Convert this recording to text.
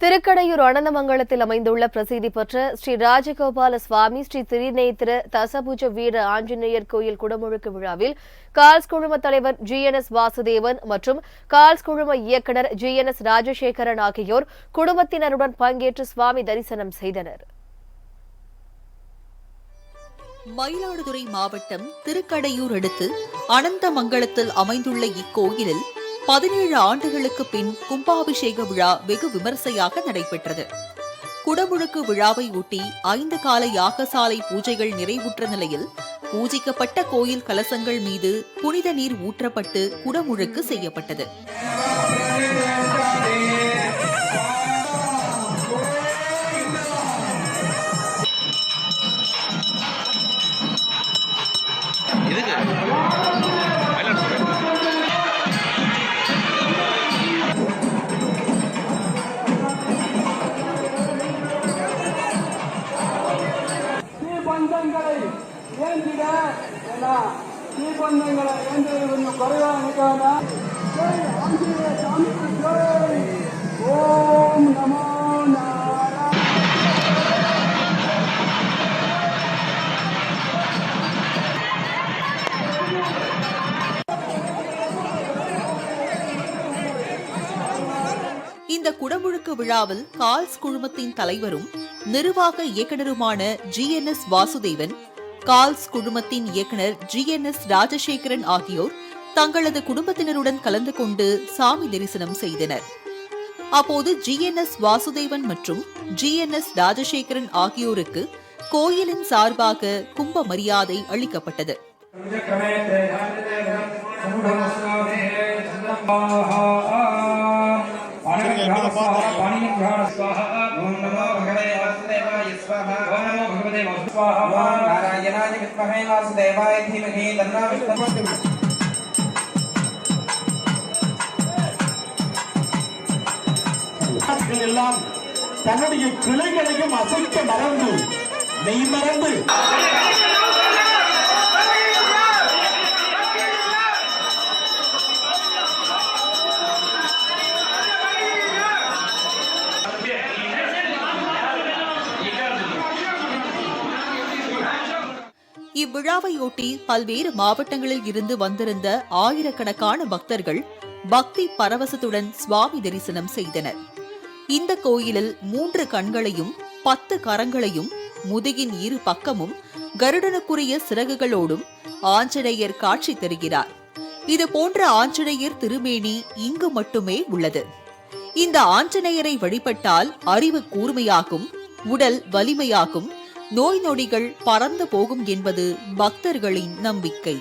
திருக்கடையூர் அனந்தமங்கலத்தில் அமைந்துள்ள பிரசித்தி பெற்ற ஸ்ரீ ராஜகோபால சுவாமி ஸ்ரீ திரிநேத்திர தசபுஜ வீர ஆஞ்சநேயர் கோயில் குடமுழுக்கு விழாவில் கால்ஸ் குழும தலைவர் ஜி என் எஸ் வாசுதேவன் மற்றும் கால்ஸ் குழும இயக்குநர் ஜி என் எஸ் ராஜசேகரன் ஆகியோர் குடும்பத்தினருடன் பங்கேற்று சுவாமி தரிசனம் செய்தனர். மயிலாடுதுறை மாவட்டம் திருக்கடையூர் அடுத்து அனந்தமங்கலத்தில் அமைந்துள்ள இக்கோயிலில் பதினேழு ஆண்டுகளுக்கு பின் கும்பாபிஷேக விழா வெகு விமர்சையாக நடைபெற்றது. குடமுழுக்கு விழாவை ஒட்டி ஐந்து கால யாகசாலை பூஜைகள் நிறைவுற்ற நிலையில் பூஜிக்கப்பட்ட கோயில் கலசங்கள் மீது புனித நீர் ஊற்றப்பட்டு குடமுழுக்கு செய்யப்பட்டது. தீபங்களை ஏந்திட ஏன்னா தீபங்களை ஏந்திறது கொஞ்சம் குறைவா நிற்காம ஓம் நமோ நாராயண. இந்த குடமுழுக்கு விழாவில் கால்ஸ் குழுமத்தின் தலைவரும் நிர்வாக இயக்குநருமான G N S Vasudevan Kals குழுமத்தின் இயக்குநர் ஜி என் எஸ் ராஜசேகரன் ஆகியோர் தங்களது குடும்பத்தினருடன் கலந்து கொண்டு சாமி தரிசனம் செய்தனர். அப்போது ஜி என் எஸ் வாசுதேவன் மற்றும் ஜி என் எஸ் ராஜசேகரன் ஆகியோருக்கு கோயிலின் சார்பாக கும்ப மரியாதை அளிக்கப்பட்டது சமுடமஸ்தாமே இருக்கிறீங்க எப்படிதான் பாருங்க எல்லாம் தன்னுடைய கிளைகளையும் அசைக்க மறந்து மெய் மறந்து இவ்விழாவையொட்டி பல்வேறு மாவட்டங்களில் இருந்து வந்திருந்த ஆயிரக்கணக்கான பக்தர்கள் பக்தி பரவசத்துடன் சுவாமி தரிசனம் செய்தனர். இந்த கோயிலில் மூன்று கண்களையும் பத்து கரங்களையும் முதுகின் இரு பக்கமும் கருடனுக்குரிய சிறகுகளோடும் ஆஞ்சநேயர் காட்சி தருகிறார். இது போன்ற ஆஞ்சநேயர் திருமேனி இங்கு மட்டுமே உள்ளது. இந்த ஆஞ்சநேயரை வழிபட்டால் அறிவு கூர்மையாகும் உடல் வலிமையாகும் நோய் நொடிகள் பறந்து போகும் என்பது பக்தர்களின் நம்பிக்கை.